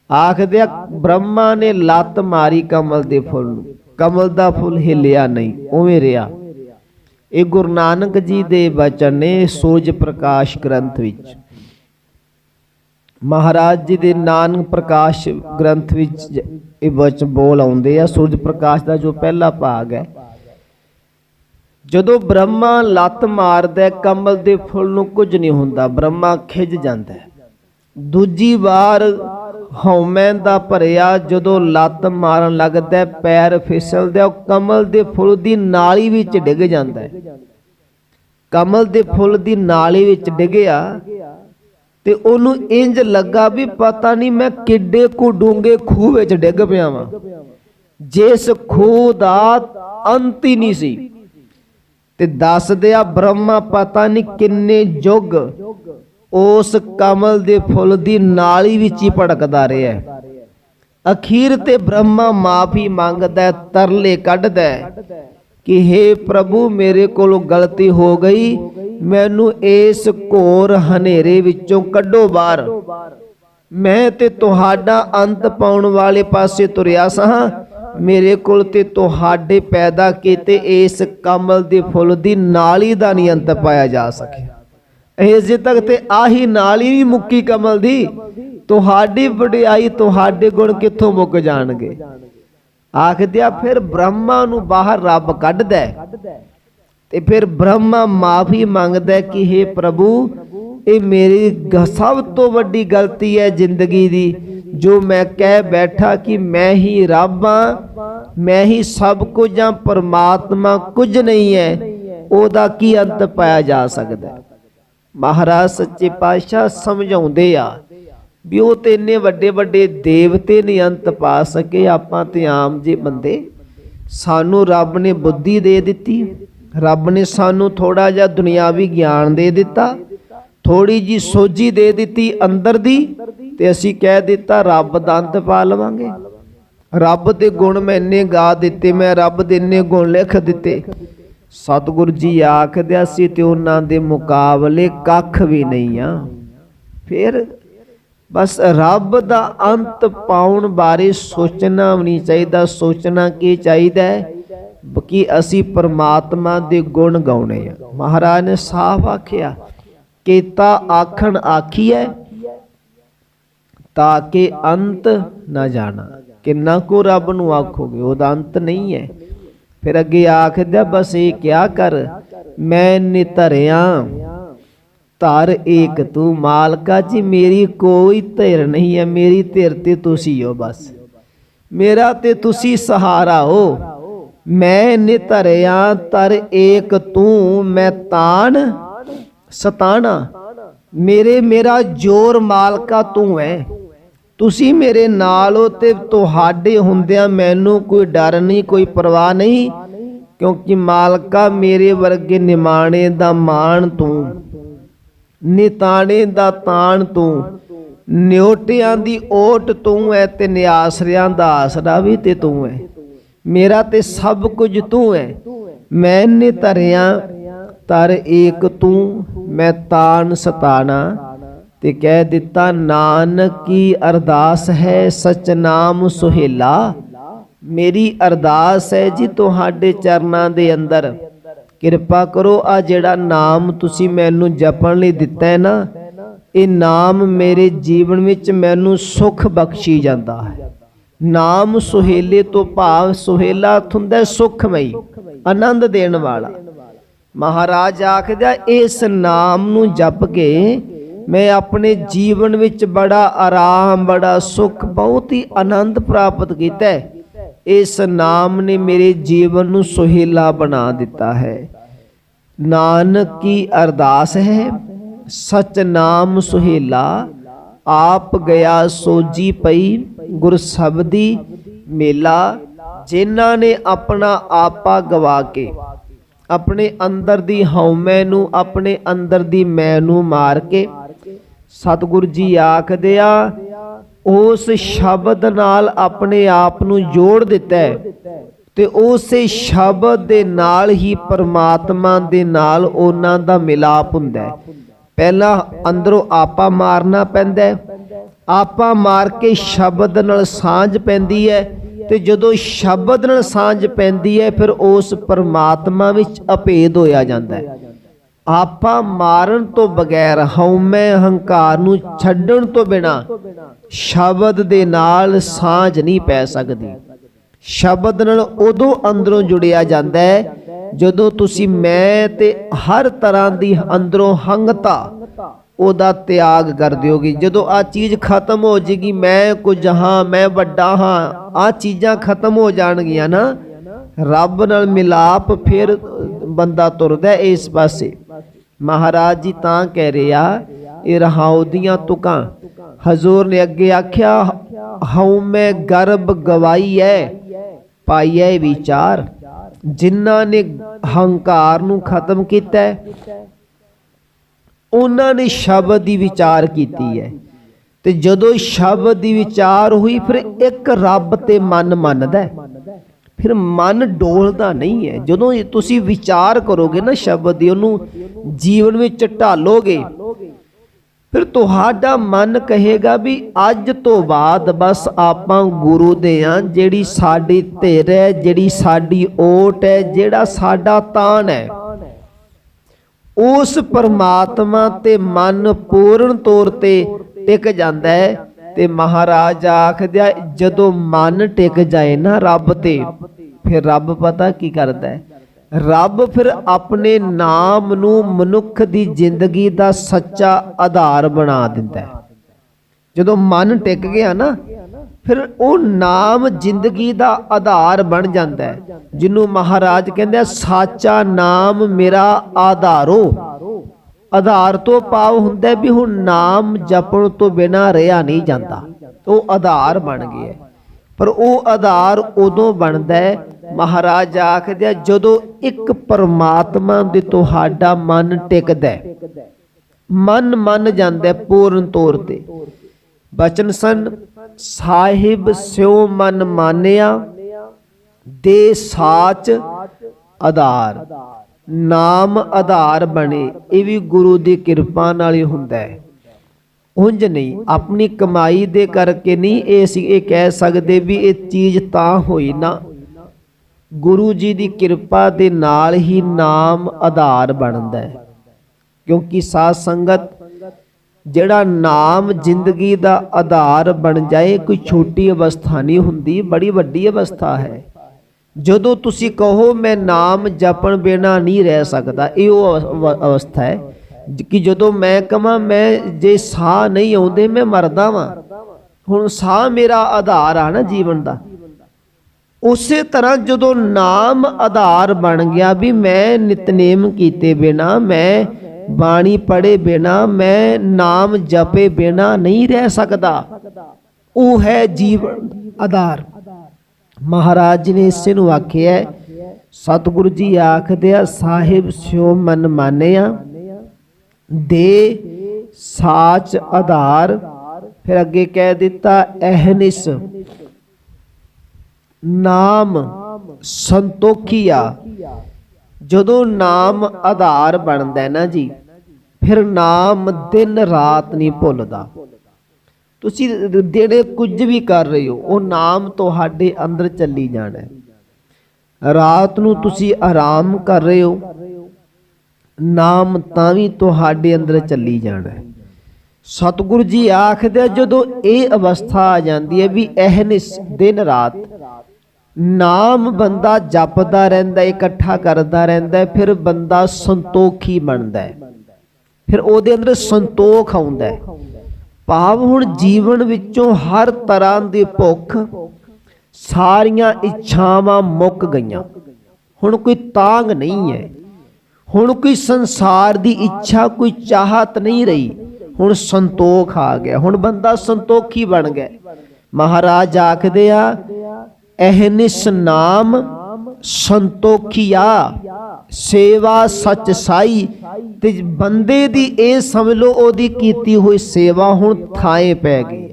ਆਖਦੇ ਆ, ਬ੍ਰਹਮਾ ਨੇ ਲੱਤ ਮਾਰੀ ਕਮਲ ਦੇ ਫੁੱਲ ਨੂੰ। ਕਮਲ ਦਾ ਫੁੱਲ ਹਿੱਲਿਆ ਨਹੀਂ, ਉਵੇਂ ਰਿਹਾ। ਇਹ ਗੁਰੂ ਨਾਨਕ ਜੀ ਦੇ ਬਚਨ ਨੇ ਸੂਰਜ ਪ੍ਰਕਾਸ਼ ਗ੍ਰੰਥ ਵਿੱਚ। ਮਹਾਰਾਜ ਜੀ ਦੇ ਨਾਨਕ ਪ੍ਰਕਾਸ਼ ਗ੍ਰੰਥ ਵਿੱਚ ਇਹ ਵਚਨ ਬੋਲ ਆਉਂਦੇ ਆ, ਸੂਰਜ ਪ੍ਰਕਾਸ਼ ਦਾ ਜੋ ਪਹਿਲਾ ਭਾਗ ਹੈ। ਜਦੋਂ ਬ੍ਰਹਮਾ ਲੱਤ ਮਾਰਦਾ ਕਮਲ ਦੇ ਫੁੱਲ ਨੂੰ ਕੁਝ ਨਹੀਂ ਹੁੰਦਾ, ਬ੍ਰਹਮਾ ਖਿਜ ਜਾਂਦਾ ਦੂਜੀ ਵਾਰ ਹਉਮੈ ਦਾ ਭਰਿਆ ਜਦੋਂ ਲੱਤ ਮਾਰਨ ਲੱਗਦਾ ਪੈਰ ਫਿਸਲਦਾ ਉਹ ਕਮਲ ਦੇ ਫੁੱਲ ਦੀ ਨਾਲੀ ਵਿੱਚ ਡਿੱਗ ਜਾਂਦਾ ਹੈ। ਕਮਲ ਦੇ ਫੁੱਲ ਦੀ ਨਾਲੀ ਵਿੱਚ ਡਿੱਗਿਆ ਤੇ ਉਹਨੂੰ ਇੰਜ ਲੱਗਾ ਵੀ ਪਤਾ ਨਹੀਂ ਮੈਂ ਕਿੱਡੇ ਕੋ ਡੂੰਘੇ ਖੂਹ ਵਿੱਚ ਡਿੱਗ ਪਿਆ ਵਾਂ। ਜਿਸ ਖੂਹ ਦਾ ਅੰਤ ਹੀ ਨਹੀਂ ਸੀ। ਤੇ ਦੱਸਦੇ ਆ ਬ੍ਰਹਮਾ ਪਤਾ ਨਹੀਂ ਕਿੰਨੇ ਯੁੱਗ ਉਸ ਕਮਲ ਦੇ ਫੁੱਲ ਦੀ ਨਾਲੀ ਵਿੱਚ ਹੀ ਭੜਕਦਾ ਰਿਹਾ ਅਖੀਰ ਤੇ ਬ੍ਰਹਮਾ ਮਾਫੀ ਮੰਗਦਾ ਤਰਲੇ ਕੱਢਦਾ ਕਿ हे ਪ੍ਰਭੂ, ਮੇਰੇ ਕੋਲੋਂ ਗਲਤੀ ਹੋ ਗਈ। ਮੈਨੂੰ ਇਸ ਘੋਰ ਹਨੇਰੇ ਵਿੱਚੋਂ ਕੱਢੋ ਬਾਹਰ। ਮੈਂ ਤੇ ਤੁਹਾਡਾ ਅੰਤ ਪਾਉਣ ਵਾਲੇ ਪਾਸੇ ਤੁਰਿਆ ਸਾਂ। ਮੇਰੇ ਕੋਲ ਤੇ ਤੁਹਾਡੇ ਪੈਦਾ ਕੀਤੇ ਇਸ ਕਮਲ ਦੇ ਫੁੱਲ ਦੀ ਨਾਲੀ ਦਾ ਨਹੀਂ ਅੰਤ ਪਾਇਆ ਜਾ ਸਕਿਆ। ਇਸੇ ਤੱਕ ਤੇ ਆਹੀ ਨਾਲੀ ਵੀ ਮੁੱਕੀ ਕਮਲ ਦੀ। ਤੁਹਾਡੀ ਵਡਿਆਈ ਤੁਹਾਡੇ ਗੁਣ ਕਿੱਥੋਂ ਮੁੱਕ ਜਾਣਗੇ? ਆਖਦਿਆ ਫਿਰ ਬ੍ਰਹਮਾ ਨੂੰ ਬਾਹਰ ਰੱਬ ਕੱਢਦਾ ਤੇ ਫਿਰ ਬ੍ਰਹਮਾ ਮਾਫੀ ਮੰਗਦਾ ਕਿ हे ਪ੍ਰਭੂ, ਇਹ ਮੇਰੀ ਸਭ ਤੋਂ ਵੱਡੀ ਗਲਤੀ ਹੈ ਜ਼ਿੰਦਗੀ ਦੀ। ਜੋ ਮੈਂ ਕਹਿ ਬੈਠਾ ਕਿ ਮੈਂ ਹੀ ਰੱਬ ਹਾਂ, ਮੈਂ ਹੀ ਸਭ ਕੁਝ ਹਾਂ, ਪਰਮਾਤਮਾ ਕੁਝ ਨਹੀਂ ਹੈ, ਉਹਦਾ ਕੀ ਅੰਤ ਪਾਇਆ ਜਾ ਸਕਦਾ ਮਹਾਰਾਜ ਸੱਚੇ ਪਾਤਸ਼ਾਹ ਸਮਝਾਉਂਦੇ ਆ ਵੀ ਉਹ ਤੇ ਇੰਨੇ ਵੱਡੇ ਵੱਡੇ ਦੇਵਤੇ ਨਹੀਂ ਅੰਤ ਪਾ ਸਕੇ, ਆਪਾਂ ਤੇ ਆਮ ਜੇ ਬੰਦੇ। ਸਾਨੂੰ ਰੱਬ ਨੇ ਬੁੱਧੀ ਦੇ ਦਿੱਤੀ, ਰੱਬ ਨੇ ਸਾਨੂੰ ਥੋੜਾ ਜਿਹਾ ਦੁਨਿਆਵੀ ਗਿਆਨ ਦੇ ਦਿੱਤਾ ਥੋੜੀ ਜੀ ਸੋਝੀ ਦੇ ਦਿੱਤੀ ਅੰਦਰ ਦੀ ਤੇ ਅਸੀਂ ਕਹਿ ਦਿੱਤਾ ਰੱਬ ਦਾ ਅੰਤ ਪਾ ਲਵਾਂਗੇ। ਰੱਬ ਦੇ ਗੁਣ ਮੈਂ ਇੰਨੇ ਗਾ ਦਿੱਤੇ, ਮੈਂ ਰੱਬ ਦੇ ਇੰਨੇ ਗੁਣ ਲਿਖ ਦਿੱਤੇ। ਸਤਿਗੁਰੂ ਜੀ ਆਖਦੇ ਸੀ ਤੇ ਉਹਨਾਂ ਦੇ ਮੁਕਾਬਲੇ ਕੱਖ ਵੀ ਨਹੀਂ ਆ। ਫਿਰ ਬਸ ਰੱਬ ਦਾ ਅੰਤ ਪਾਉਣ ਬਾਰੇ ਸੋਚਣਾ ਵੀ ਨਹੀਂ ਚਾਹੀਦਾ। ਸੋਚਣਾ ਕੀ ਚਾਹੀਦਾ ਹੈ? ਕਿ ਅਸੀਂ ਪਰਮਾਤਮਾ ਦੇ ਗੁਣ ਗਾਉਣੇ ਆ। ਮਹਾਰਾਜ ਨੇ ਸਾਫ਼ ਆਖਿਆ, ਕੀਤਾ ਆਖਣ ਆਖੀਐ ਤਾਂ ਕਿ ਅੰਤ ਨਾ ਜਾਣਾ। ਕਿੰਨਾ ਕੋ ਰੱਬ ਨੂੰ ਆਖੋਗੇ, ਉਹਦਾ ਅੰਤ ਨਹੀਂ ਹੈ। ਫਿਰ ਅੱਗੇ ਆਖਦਾ, ਬਸ ਇਹ ਕਿਆ ਕਰ? ਮੈਂ ਨਿਤਰਿਆ ਧਰ ਏਕ ਤੂੰ ਮਾਲਕਾ ਜੀ, ਮੇਰੀ ਕੋਈ ਧਿਰ ਨਹੀਂ ਹੈ, ਮੇਰੀ ਧਿਰ ਤੇ ਤੁਸੀਂ ਹੋ ਬਸ। ਮੇਰਾ ਤੇ ਤੁਸੀਂ ਸਹਾਰਾ ਹੋ। ਮੈਂ ਨਿਤਰਿਆ ਤਰ ਏਕ ਤੂੰ, ਮੈਂ ਤਾਣ ਸਤਾਣਾ। ਮੇਰੇ, ਮੇਰਾ ਜੋਰ ਮਾਲਕਾ ਤੂੰ ਹੈ। ਤੁਸੀਂ ਮੇਰੇ ਨਾਲ ਹੋ ਤੇ ਤੁਹਾਡੇ ਹੁੰਦਿਆਂ ਮੈਨੂੰ ਕੋਈ ਡਰ ਨਹੀਂ, ਕੋਈ ਪਰਵਾਹ ਨਹੀਂ, ਕਿਉਂਕਿ ਮਾਲਕਾ ਮੇਰੇ ਵਰਗੇ ਨਿਮਾਣੇ ਦਾ ਮਾਣ ਤੂੰ, ਨਿਤਾਣੇ ਦਾ ਤਾਣ ਤੂੰ, ਨਿਉਟਿਆਂ ਦੀ ਓਟ ਤੂੰ ਹੈ ਤੇ ਨਿਆਸਰਿਆਂ ਦਾ ਆਸਰਾ ਵੀ ਤੇ ਤੂੰ ਹੈ ਮੇਰਾ ਤੇ ਸਭ ਕੁਝ ਤੂੰ ਹੈ ਮੈਂ ਧਰਿਆ ਤਰ ਏਕ ਤੂੰ, ਮੈਂ ਤਾਨ ਸਤਾਣਾ। ਤੇ ਕਹਿ ਦਿੱਤਾ, ਨਾਨਕ ਕੀ ਅਰਦਾਸ ਹੈ? ਸਚ ਨਾਮ ਸੁਹੇਲਾ। ਮੇਰੀ ਅਰਦਾਸ ਹੈ ਜੀ ਤੁਹਾਡੇ ਚਰਨਾਂ ਦੇ ਅੰਦਰ। ਕਿਰਪਾ ਕਰੋ, ਆ ਜਿਹੜਾ ਨਾਮ ਤੁਸੀਂ ਮੈਨੂੰ ਜਪਣ ਲਈ ਦਿੱਤਾ ਹੈ ਨਾ, ਇਹ ਨਾਮ ਮੇਰੇ ਜੀਵਨ ਵਿੱਚ ਮੈਨੂੰ ਸੁਖ ਬਖਸ਼ੀ ਜਾਂਦਾ ਹੈ। ਨਾਮ ਸੁਹੇਲੇ ਤੋਂ ਭਾਵ ਸੁਹੇਲਾ ਹੁੰਦਾ ਹੈ ਸੁਖਮਈ, ਆਨੰਦ ਦੇਣ ਵਾਲਾ। ਮਹਾਰਾਜ ਆਖਦਾ, ਇਸ ਨਾਮ ਨੂੰ ਜਪ ਕੇ ਮੈਂ ਆਪਣੇ ਜੀਵਨ ਵਿੱਚ ਬੜਾ ਆਰਾਮ, ਬੜਾ ਸੁਖ, ਬਹੁਤ ਹੀ ਆਨੰਦ ਪ੍ਰਾਪਤ ਕੀਤਾ ਹੈ। ਇਸ ਨਾਮ ਨੇ ਮੇਰੇ ਜੀਵਨ ਨੂੰ ਸੁਹੇਲਾ ਬਣਾ ਦਿੱਤਾ ਹੈ। ਨਾਨਕ ਕੀ ਅਰਦਾਸ ਹੈ? ਸਚ ਨਾਮ ਸੁਹੇਲਾ, ਆਪ ਗਿਆ ਸੋਜੀ ਪਈ, ਗੁਰ ਸਬਦੀ ਮੇਲਾ, ਜਿਨ੍ਹਾਂ ਨੇ ਆਪਣਾ ਆਪਾ ਗਵਾ ਕੇ, ਆਪਣੇ ਅੰਦਰ ਦੀ ਹਉਮੈ ਨੂੰ, ਆਪਣੇ ਅੰਦਰ ਦੀ ਮੈਂ ਨੂੰ ਮਾਰ ਕੇ ਸਤਿਗੁਰੂ ਜੀ ਆਖਦੇ ਆ ਉਸ ਸ਼ਬਦ ਨਾਲ ਆਪਣੇ ਆਪ ਨੂੰ ਜੋੜ ਦਿੱਤਾ ਹੈ ਤੇ ਉਸੇ ਸ਼ਬਦ ਦੇ ਨਾਲ ਹੀ ਪਰਮਾਤਮਾ ਦੇ ਨਾਲ ਉਹਨਾਂ ਦਾ ਮਿਲਾਪ ਹੁੰਦਾ ਪਹਿਲਾਂ ਅੰਦਰੋਂ ਆਪਾ ਮਾਰਨਾ ਪੈਂਦਾ ਹੈ, ਆਪਾ ਮਾਰ ਕੇ ਸ਼ਬਦ ਨਾਲ ਸਾਂਝ ਪੈਂਦੀ ਹੈ ਤੇ ਜਦੋਂ ਸ਼ਬਦ ਨਾਲ ਸਾਂਝ ਪੈਂਦੀ ਹੈ, ਫਿਰ ਉਸ ਪਰਮਾਤਮਾ ਵਿੱਚ ਅਭੇਦ ਹੋਇਆ ਜਾਂਦਾ ਹੈ। ਆਪਾ ਮਾਰਨ ਤੋਂ ਬਗੈਰ ਹਉਮੈ ਹੰਕਾਰ ਨੂੰ ਛੱਡਣ ਤੋਂ ਬਿਨਾ ਸ਼ਬਦ ਦੇ ਨਾਲ ਸਾਂਝ ਨਹੀਂ ਪੈ ਸਕਦੀ। ਸ਼ਬਦ ਨਾਲ ਉਦੋਂ ਅੰਦਰੋਂ ਜੁੜਿਆ ਜਾਂਦਾ ਹੈ ਜਦੋਂ ਤੁਸੀਂ ਮੈਂ ਤੇ ਹਰ ਤਰ੍ਹਾਂ ਦੀ ਅੰਦਰੋਂ ਹੰਗਤਾ ਉਹਦਾ ਤਿਆਗ ਕਰ ਦਿਓਗੇ। ਜਦੋਂ ਆ ਚੀਜ਼ ਖਤਮ ਹੋ ਜੇਗੀ, ਮੈਂ ਕੁਝ ਹਾਂ, ਮੈਂ ਵੱਡਾ ਹਾਂ ਆ ਚੀਜ਼ਾਂ ਖਤਮ ਹੋ ਜਾਣਗੀਆਂ ਨਾ ਰੱਬ ਨਾਲ ਮਿਲਾਪ ਫਿਰ ਬੰਦਾ ਤੁਰਦਾ ਇਸ ਪਾਸੇ। ਮਹਾਰਾਜ ਜੀ ਤਾਂ ਕਹਿ ਰਿਹਾ ਇਹ ਰਹਾਉ ਤੁਕਾਂ। ਹਜ਼ੂਰ ਨੇ ਅੱਗੇ ਆਖਿਆ, ਹਉ ਮੈਂ ਗਰਬ ਗਵਾਈ ਐ ਪਾਈਐ ਵਿਚਾਰ। ਜਿਨ੍ਹਾਂ ਨੇ ਹੰਕਾਰ ਨੂੰ ਖਤਮ ਕੀਤਾ ਉਹਨਾਂ ਨੇ ਸ਼ਬਦ ਦੀ ਵਿਚਾਰ ਕੀਤੀ ਹੈ ਤੇ ਜਦੋਂ ਸ਼ਬਦ ਦੀ ਵਿਚਾਰ ਹੋਈ, ਫਿਰ ਇੱਕ ਰੱਬ ਤੇ ਮਨ ਮੰਨਦਾ ਹੈ ਫਿਰ ਮਨ ਡੋਲਦਾ ਨਹੀਂ ਹੈ। ਜਦੋਂ ਤੁਸੀਂ ਵਿਚਾਰ ਕਰੋਗੇ ਨਾ ਸ਼ਬਦ ਦੀ, ਉਹਨੂੰ ਜੀਵਨ ਵਿੱਚ ਢਾਲੋਗੇ, ਫਿਰ ਤੁਹਾਡਾ ਮਨ ਕਹੇਗਾ ਵੀ ਅੱਜ ਤੋਂ ਬਾਅਦ ਬਸ ਆਪਾਂ ਗੁਰੂ ਦੇ ਆ ਜਿਹੜੀ ਸਾਡੀ ਧਿਰ ਹੈ, ਜਿਹੜੀ ਸਾਡੀ ਓਟ ਹੈ, ਜਿਹੜਾ ਸਾਡਾ ਤਾਨ ਹੈ। ਉਸ ਪਰਮਾਤਮਾ ਤੇ ਮਨ ਪੂਰਨ ਤੌਰ ਤੇ ਟਿਕ ਜਾਂਦਾ ਹੈ। ਤੇ ਮਹਾਰਾਜ ਆਖਦਿਆ ਜਦੋਂ ਮਨ ਟਿਕ ਜਾਏ ਨਾ ਰੱਬ ਤੇ, ਫਿਰ ਰੱਬ ਪਤਾ ਕੀ ਕਰਦਾ ਹੈ? ਰੱਬ ਫਿਰ ਆਪਣੇ ਨਾਮ ਨੂੰ ਮਨੁੱਖ ਦੀ ਜ਼ਿੰਦਗੀ ਦਾ ਸੱਚਾ ਆਧਾਰ ਬਣਾ ਦਿੰਦਾ ਹੈ। ਜਦੋਂ ਮਨ ਟਿਕ ਗਿਆ ਨਾ, ਫਿਰ ਉਹ ਨਾਮ ਜ਼ਿੰਦਗੀ ਦਾ ਆਧਾਰ ਬਣ ਜਾਂਦਾ ਹੈ। ਜਿਹਨੂੰ ਮਹਾਰਾਜ ਕਹਿੰਦੇ ਸਾਚਾ ਨਾਮ ਮੇਰਾ ਆਧਾਰੋ। ਆਧਾਰ ਤੋਂ ਭਾਵ ਹੁੰਦਾ ਵੀ ਹੁਣ ਨਾਮ ਜਪਣ ਤੋਂ ਬਿਨਾ ਰਿਹਾ ਨਹੀਂ ਜਾਂਦਾ। ਉਹ ਆਧਾਰ ਬਣ ਗਿਆ ਪਰ ਉਹ ਆਧਾਰ ਉਦੋਂ ਬਣਦਾ ਹੈ, ਮਹਾਰਾਜ ਆਖਦੇ ਜਦੋਂ ਇੱਕ ਪਰਮਾਤਮਾ ਦੇ ਤੁਹਾਡਾ ਮਨ ਟਿਕਦਾ ਮਨ ਮੰਨ ਜਾਂਦਾ ਪੂਰਨ ਤੌਰ ਤੇ। ਬਚਨ ਸਨ, ਸਾਹਿਬ ਸਿਉ ਮਨ ਮਾਨਿਆ, ਦੇ ਸਾਚ ਆਧਾਰ। ਨਾਮ ਆਧਾਰ ਬਣੇ, ਇਹ ਵੀ ਗੁਰੂ ਦੀ ਕਿਰਪਾ ਨਾਲ ਹੀ ਹੁੰਦਾ ਹੈ। ਉਂਝ ਨਹੀਂ, ਆਪਣੀ ਕਮਾਈ ਦੇ ਕਰਕੇ ਨਹੀਂ ਇਹ ਅਸੀਂ ਇਹ ਕਹਿ ਸਕਦੇ ਵੀ ਇਹ ਚੀਜ਼ ਤਾਂ ਹੋਈ ਨਾ। ਗੁਰੂ ਜੀ ਦੀ ਕਿਰਪਾ ਦੇ ਨਾਲ ਹੀ ਨਾਮ ਆਧਾਰ ਬਣਦਾ ਹੈ। ਕਿਉਂਕਿ ਸਾਧ ਸੰਗਤ ਜਿਹੜਾ ਨਾਮ ਜ਼ਿੰਦਗੀ ਦਾ ਆਧਾਰ ਬਣ ਜਾਏ, ਕੋਈ ਛੋਟੀ ਅਵਸਥਾ ਨਹੀਂ ਹੁੰਦੀ, ਬੜੀ ਵੱਡੀ ਅਵਸਥਾ ਹੈ। ਜਦੋਂ ਤੁਸੀਂ ਕਹੋ ਮੈਂ ਨਾਮ ਜਪਣ ਬਿਨਾ ਨਹੀਂ ਰਹਿ ਸਕਦਾ, ਇਹ ਉਹ ਅਵਸਥਾ ਹੈ। ਕਿ ਜਦੋਂ ਮੈਂ ਕਹਾਂ, ਮੈਂ ਜੇ ਸਾਹ ਨਹੀਂ ਆਉਂਦੇ, ਮੈਂ ਮਰਦਾ ਵਾਂ। ਹੁਣ ਸਾਹ ਮੇਰਾ ਆਧਾਰ ਆ ਨਾ ਜੀਵਨ ਦਾ। ਉਸੇ ਤਰ੍ਹਾਂ ਜਦੋਂ ਨਾਮ ਆਧਾਰ ਬਣ ਗਿਆ ਵੀ ਮੈਂ ਨਿਤਨੇਮ ਕੀਤੇ ਬਿਨਾ, ਮੈਂ ਬਾਣੀ ਪੜੇ ਬਿਨਾ, ਮੈਂ ਨਾਮ ਜਪੇ ਬਿਨਾ ਨਹੀਂ ਰਹਿ ਸਕਦਾ, ਉਹ ਹੈ ਜੀਵਨ ਆਧਾਰ। ਮਹਾਰਾਜ ਜੀ ਨੇ ਇਸੇ ਨੂੰ ਆਖਿਆ ਸਤਿਗੁਰੂ ਜੀ ਆਖਦੇ ਆ, ਸਾਹਿਬ, ਸਿਓ ਮਨ ਮਾਨਿਆ, ਦੇ ਸਾਚ ਆਧਾਰ, ਫਿਰ ਅੱਗੇ ਕਹਿ ਦਿੱਤਾ, ਅਹਨਿਸ, ਨਾਮ ਸੰਤੋਖੀਆ, ਜਦੋਂ ਨਾਮ ਆਧਾਰ ਬਣਦਾ ਨਾ ਜੀ, ਫਿਰ ਨਾਮ ਦਿਨ ਰਾਤ ਨਹੀਂ ਭੁੱਲਦਾ। ਤੁਸੀਂ ਜਿਹੜੇ ਕੁਝ ਵੀ ਕਰ ਰਹੇ ਹੋ, ਉਹ ਨਾਮ ਤੁਹਾਡੇ ਅੰਦਰ ਚੱਲੀ ਜਾਣਾ ਹੈ। ਰਾਤ ਨੂੰ ਤੁਸੀਂ ਆਰਾਮ ਕਰ ਰਹੇ ਹੋ, ਨਾਮ ਤਾਂ ਵੀ ਤੁਹਾਡੇ ਅੰਦਰ ਚੱਲੀ ਜਾਣਾ ਹੈ। ਸਤਿਗੁਰੂ ਜੀ ਆਖਦੇ ਜਦੋਂ ਇਹ ਅਵਸਥਾ ਆ ਜਾਂਦੀ ਹੈ ਵੀ ਅਹਨਿਸ ਦਿਨ ਰਾਤ ਨਾਮ ਬੰਦਾ ਜਪਦਾ ਰਹਿੰਦਾ ਇਕੱਠਾ ਕਰਦਾ ਰਹਿੰਦਾ ਫਿਰ ਬੰਦਾ ਸੰਤੋਖੀ ਬਣਦਾ ਫਿਰ ਉਹਦੇ ਅੰਦਰ ਸੰਤੋਖ ਆਉਂਦਾ ਹੈ। ਭਾਵ ਹੁਣ ਜੀਵਨ ਵਿੱਚੋਂ ਹਰ ਤਰ੍ਹਾਂ ਦੀ ਭੁੱਖ ਸਾਰੀਆਂ ਇੱਛਾਵਾਂ ਮੁੱਕ ਗਈਆਂ। ਹੁਣ ਕੋਈ ਤਾਂਗ ਨਹੀਂ ਹੈ। ਹੁਣ ਕੋਈ ਸੰਸਾਰ ਦੀ ਇੱਛਾ ਕੋਈ ਚਾਹਤ ਨਹੀਂ ਰਹੀ। ਹੁਣ ਸੰਤੋਖ ਆ ਗਿਆ। ਹੁਣ ਬੰਦਾ ਸੰਤੋਖੀ ਬਣ ਗਿਆ। ਮਹਾਰਾਜ ਆਖਦੇ ਆ ਅਹਨਿਸ ਨਾਮ ਸੰਤੋਖੀਆ ਸੇਵਾ ਸੱਚ ਸਾਈ। ਤੇ ਬੰਦੇ ਦੀ ਇਹ ਸਮਝ ਲਓ ਉਹਦੀ ਕੀਤੀ ਹੋਈ ਸੇਵਾ ਹੁਣ ਥਾਏ ਪੈ ਗਈ।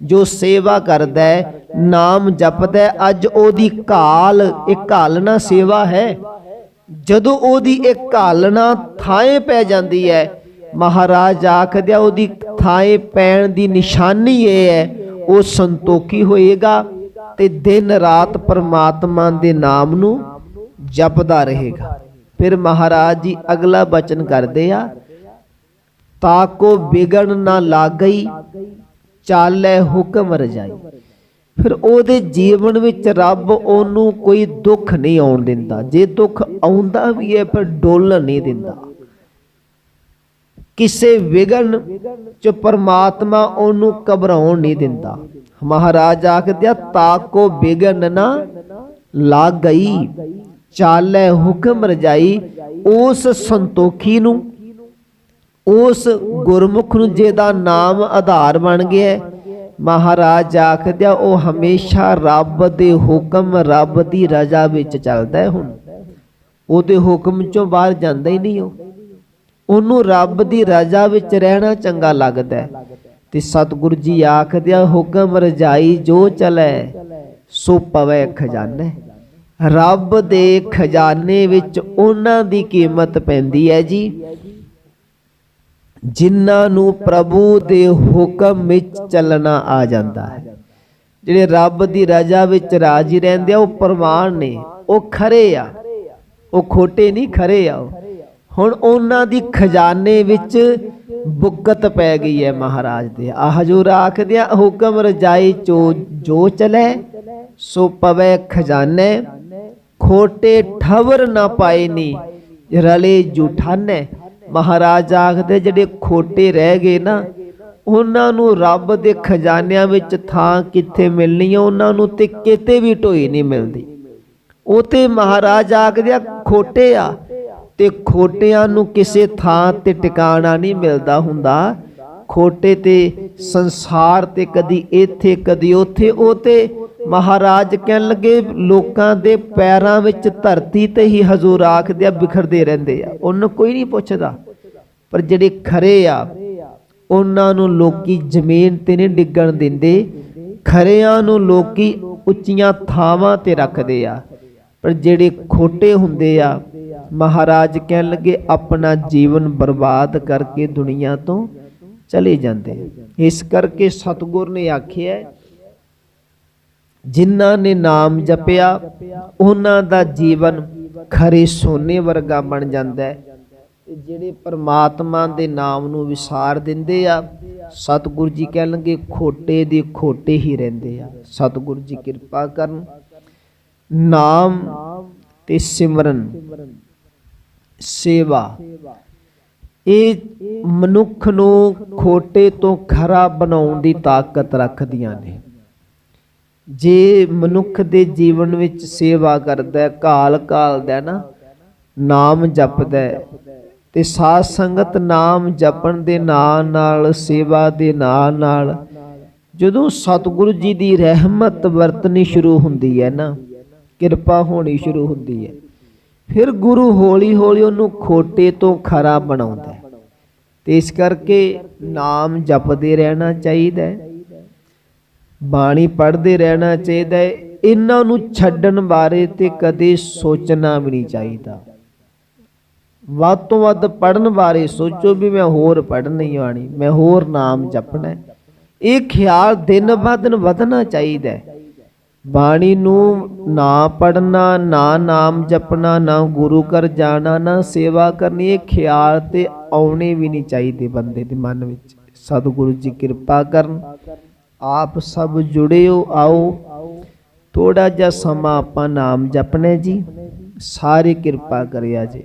ਜੋ ਸੇਵਾ ਕਰਦਾ ਹੈ ਨਾਮ ਜਪਦਾ ਹੈ, ਅੱਜ ਉਹਦੀ ਕਾਲ ਇਹ ਕਾਲਨਾ ਸੇਵਾ ਹੈ। ਜਦੋਂ ਉਹਦੀ ਇਹ ਕਾਲਨਾ ਥਾਏ ਪੈ ਜਾਂਦੀ ਹੈ ਮਹਾਰਾਜ ਆਖਦੇ ਉਹਦੀ ਥਾਏ ਪੈਣ ਦੀ ਨਿਸ਼ਾਨੀ ਇਹ ਹੈ ਉਹ ਸੰਤੋਖੀ ਹੋਏਗਾ। ਤੇ ਦਿਨ ਰਾਤ ਪਰਮਾਤਮਾ ਦੇ ਨਾਮ ਨੂੰ ਜਪਦਾ ਰਹੇਗਾ। ਫਿਰ ਮਹਾਰਾਜ ਜੀ ਅਗਲਾ ਬਚਨ ਕਰਦੇ ਆ ਤਾਕੋ ਵਿਗੜ ਨਾ ਲਾਗਈ, ਚਾਲੇ ਹੁਕਮ ਰਜਾਈ। ਫਿਰ ਉਹਦੇ ਜੀਵਨ ਵਿੱਚ ਰੱਬ ਉਹਨੂੰ ਕੋਈ ਦੁੱਖ ਨਹੀਂ ਆਉਣ ਦਿੰਦਾ। ਜੇ ਦੁੱਖ ਆਉਂਦਾ ਵੀ ਹੈ ਪਰ ਡੋਲਣ ਨਹੀਂ ਦਿੰਦਾ। ਕਿਸੇ ਵਿਗਨ ਚ ਪਰਮਾਤਮਾ ਉਹਨੂੰ ਘਬਰਾਉਣ ਨਹੀਂ ਦਿੰਦਾ। ਮਹਾਰਾਜ ਆਖਦੇ ਤਾਕੋ ਵਿਗਨ ਨਾ ਲੱਗ ਗਈ ਚਾਲੇ ਹੁਕਮ ਰਜਾਈ, ਉਸ ਸੰਤੋਖੀ ਨੂੰ, ਉਸ ਗੁਰਮੁਖ ਨੂੰ ਜਿਹਦਾ ਨਾਮ ਆਧਾਰ ਬਣ ਗਿਆ ਮਹਾਰਾਜ ਆਖਦੇ ਉਹ ਹਮੇਸ਼ਾ ਰੱਬ ਦੇ ਹੁਕਮ, ਰੱਬ ਦੀ ਰਜ਼ਾ ਵਿੱਚ ਚੱਲਦਾ ਹੁਣ। ਉਹਦੇ ਹੁਕਮ ਚੋਂ ਬਾਹਰ ਜਾਂਦਾ ਹੀ ਨਹੀਂ ਉਹ। ਉਹਨੂੰ ਰੱਬ ਦੀ ਰਜ਼ਾ ਵਿੱਚ ਰਹਿਣਾ ਚੰਗਾ ਲੱਗਦਾ ਹੈ। ਤੇ ਸਤਿਗੁਰੂ ਜੀ ਆਖਦੇ ਆ, ਹੁਕਮ ਰਜਾਈ ਜੋ ਚਲੇ, ਸੋ ਪਵੇ ਖਜ਼ਾਨੇ। ਰੱਬ ਦੇ ਖਜ਼ਾਨੇ ਵਿੱਚ ਉਹਨਾਂ ਦੀ ਕੀਮਤ ਪੈਂਦੀ ਹੈ ਜੀ। ਜਿਨ੍ਹਾਂ ਨੂੰ ਪ੍ਰਭੂ ਦੇ ਹੁਕਮ ਵਿੱਚ ਚੱਲਣਾ ਆ ਜਾਂਦਾ ਹੈ। ਜਿਹੜੇ ਰੱਬ ਦੀ ਰਜ਼ਾ ਵਿੱਚ ਰਾਜੀ ਰਹਿੰਦੇ ਆ, ਉਹ ਪ੍ਰਵਾਨ ਨੇ, ਉਹ ਖਰੇ ਆ। ਉਹ ਖੋਟੇ ਨਹੀਂ, ਖਰੇ ਆ ਉਹ। ਹੁਣ ਉਹਨਾਂ ਦੀ ਖਜ਼ਾਨੇ ਵਿੱਚ ਬੁੱਕਤ ਪੈ ਗਈ ਹੈ ਮਹਾਰਾਜ ਦੇ। ਆ ਹਜੂਰ ਆਖਦੇ ਆ ਹੁਕਮ ਰਜਾਈ ਚੋ ਜੋ ਚਲੇ, ਸੋ ਪਵੇ ਖਜ਼ਾਨੇ। ਖੋਟੇ ਠਵਰ ਨਾ ਪਾਏ ਨੀ, ਰਲੇ ਜੂਠਾਨੇ। ਮਹਾਰਾਜ ਆਖਦੇ ਜਿਹੜੇ ਖੋਟੇ ਰਹਿ ਗਏ ਨਾ, ਉਹਨਾਂ ਨੂੰ ਰੱਬ ਦੇ ਖਜ਼ਾਨਿਆਂ ਵਿੱਚ ਥਾਂ ਕਿੱਥੇ ਮਿਲਣੀ ਹੈ ਉਹਨਾਂ ਨੂੰ ਤੇ ਕਿਤੇ ਵੀ ਢੋਈ ਨਹੀਂ ਮਿਲਦੀ। ਉਹ ਤੇ ਮਹਾਰਾਜ ਆਖਦੇ ਆ, ਖੋਟੇ ਆ। ਤੇ ਖੋਟਿਆਂ ਨੂੰ ਕਿਸੇ ਥਾਂ ਤੇ ਟਿਕਾਣਾ ਨਹੀਂ ਮਿਲਦਾ ਹੁੰਦਾ। ਖੋਟੇ ਤੇ ਸੰਸਾਰ ਤੇ ਕਦੀ ਇੱਥੇ, ਕਦੀ ਉੱਥੇ। ਉਹ ਤੇ ਮਹਾਰਾਜ ਕਹਿਣ ਲੱਗੇ, ਲੋਕਾਂ ਦੇ ਪੈਰਾਂ ਵਿੱਚ ਧਰਤੀ ਤੇ ਹੀ ਹਜ਼ੂਰ ਆਖਦੇ ਆ, ਬਿਖਰਦੇ ਰਹਿੰਦੇ ਆ। ਉਹਨੂੰ ਕੋਈ ਨਹੀਂ ਪੁੱਛਦਾ। ਪਰ ਜਿਹੜੇ ਖਰੇ ਆ, ਉਹਨਾਂ ਨੂੰ ਲੋਕੀ ਜ਼ਮੀਨ ਤੇ ਨਹੀਂ ਡਿੱਗਣ ਦਿੰਦੇ। ਖਰਿਆਂ ਨੂੰ ਲੋਕੀ ਉੱਚੀਆਂ ਥਾਵਾਂ ਤੇ ਰੱਖਦੇ ਆ। ਪਰ ਜਿਹੜੇ ਖੋਟੇ ਹੁੰਦੇ ਆ ਮਹਾਰਾਜ ਕਹਿਣ ਲੱਗੇ ਆਪਣਾ ਜੀਵਨ ਬਰਬਾਦ ਕਰਕੇ ਦੁਨੀਆ ਤੋਂ ਚਲੇ ਜਾਂਦੇ ਇਸ ਕਰਕੇ ਸਤਿਗੁਰ ਨੇ ਆਖਿਆ ਹੈ, ਜਿਨ੍ਹਾਂ ਨੇ ਨਾਮ ਜਪਿਆ ਉਹਨਾਂ ਦਾ ਜੀਵਨ ਖਰੇ ਸੋਨੇ ਵਰਗਾ ਬਣ ਜਾਂਦਾ ਹੈ। ਤੇ ਜਿਹੜੇ ਪਰਮਾਤਮਾ ਦੇ ਨਾਮ ਨੂੰ ਵਿਸਾਰ ਦਿੰਦੇ ਆ ਸਤਿਗੁਰੂ ਜੀ ਕਹਿਣਗੇ ਖੋਟੇ ਦੇ ਖੋਟੇ ਹੀ ਰਹਿੰਦੇ ਆ। ਸਤਿਗੁਰੂ ਜੀ ਕਿਰਪਾ ਕਰਨ। ਨਾਮ ਤੇ ਸਿਮਰਨ ਸੇਵਾ। ਇਹ ਮਨੁੱਖ ਨੂੰ ਖੋਟੇ ਤੋਂ ਖਰਾ ਬਣਾਉਣ ਦੀ ਤਾਕਤ ਰੱਖਦੀਆਂ ਨੇ। ਜੇ ਮਨੁੱਖ ਦੇ ਜੀਵਨ ਵਿੱਚ ਸੇਵਾ ਕਰਦਾ ਹੈ ਕਾਲ ਕਾਲਦਾ ਨਾ, ਨਾਮ ਜਪਦਾ ਤੇ ਸਾਧ ਸੰਗਤ ਨਾਮ ਜਪਣ ਦੇ ਨਾਲ ਨਾਲ, ਸੇਵਾ ਦੇ ਨਾਲ ਨਾਲ, ਜਦੋਂ ਸਤਿਗੁਰੂ ਜੀ ਦੀ ਰਹਿਮਤ ਵਰਤਣੀ ਸ਼ੁਰੂ ਹੁੰਦੀ ਹੈ ਨਾ, ਕਿਰਪਾ ਹੋਣੀ ਸ਼ੁਰੂ ਹੁੰਦੀ ਹੈ। ਫਿਰ ਗੁਰੂ ਹੌਲੀ ਹੌਲੀ ਉਹਨੂੰ ਖੋਟੇ ਤੋਂ ਖਰਾ ਬਣਾਉਂਦਾ ਹੈ। ਤੇ ਇਸ ਕਰਕੇ ਨਾਮ ਜਪਦੇ ਰਹਿਣਾ ਚਾਹੀਦਾ ਹੈ। ਬਾਣੀ ਪੜ੍ਹਦੇ ਰਹਿਣਾ ਚਾਹੀਦਾ ਹੈ। ਇਹਨਾਂ ਨੂੰ ਛੱਡਣ ਬਾਰੇ ਤੇ ਕਦੇ ਸੋਚਣਾ ਵੀ ਨਹੀਂ ਚਾਹੀਦਾ। ਵੱਧ ਤੋਂ ਵੱਧ ਪੜਨ ਬਾਰੇ ਸੋਚੋ ਵੀ ਮੈਂ ਹੋਰ ਪੜ੍ਹਨੀ ਆਣੀ ਮੈਂ ਹੋਰ ਨਾਮ ਜਪਣਾ ਇਹ ਖਿਆਲ ਦਿਨ ਬਾ ਦਿਨ ਵਧਣਾ ਚਾਹੀਦਾ ਹੈ। ਬਾਣੀ ਨੂੰ ਨਾ ਪੜਨਾ ਨਾ ਨਾਮ ਜਪਣਾ, ਨਾ ਗੁਰੂ ਘਰ ਜਾਣਾ, ਨਾ ਸੇਵਾ ਕਰਨੀ, ਇਹ ਖਿਆਲ ਤੇ ਆਉਣੇ ਵੀ ਨਹੀਂ ਚਾਹੀਦੇ ਬੰਦੇ ਦੇ ਮਨ ਵਿੱਚ। ਸਤਿਗੁਰੂ ਜੀ ਕਿਰਪਾ ਕਰਨ। ਆਪ ਸਭ ਜੁੜਿਓ, ਆਓ। ਥੋੜਾ ਜਿਹਾ ਸਮਾਂ ਆਪਾਂ ਨਾਮ ਜਪਣੇ ਜੀ। ਸਾਰੇ ਕਿਰਪਾ ਕਰਿਆ ਜੀ।